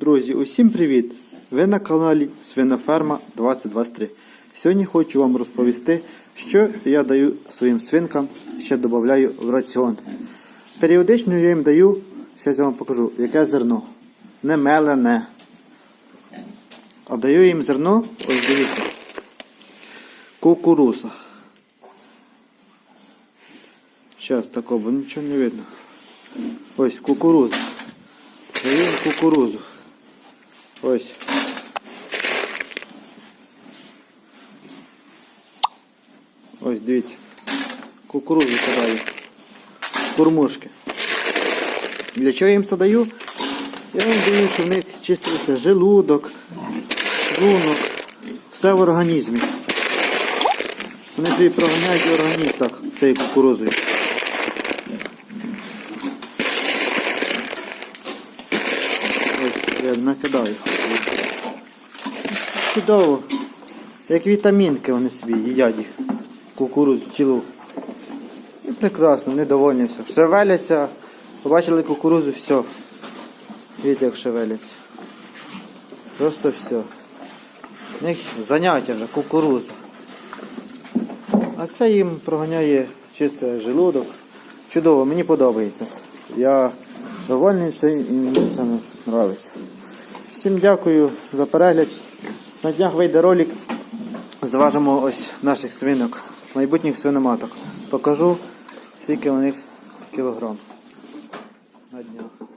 Друзі, усім привіт! Ви на каналі Свиноферма 2023. Сьогодні хочу вам розповісти, що я даю своїм свинкам, ще додаю в раціон. Періодично я їм даю, зараз я вам покажу, яке зерно. Не мелене. А даю їм зерно, ось дивіться, кукуруза. Зараз такого нічого не видно. Ось кукуруза. Даю кукурузу. Ось. Ось дивіться. Кукурузу кидаю. Кормушки. Для чого я їм це даю? Я їм даю, щоб в них чистився желудок, шлунок, все в організмі. Вони собі проганяють організм так, цією кукурузою. Ось, я накидаю. Чудово. Як вітамінки вони собі їдять. Кукурудзу цілу. І прекрасно, вони довольні все. Шевеляться. Побачили кукурудзу, все. Дивіться, як шевеляться. Просто все. У них заняття вже, кукурудза. А це їм проганяє чисте желудок. Чудово, мені подобається. Я довольний це і мені це подобається. Всім дякую за перегляд. На днях вийде ролик, зважимо ось наших свинок, майбутніх свиноматок. Покажу, скільки у них кілограм на днях.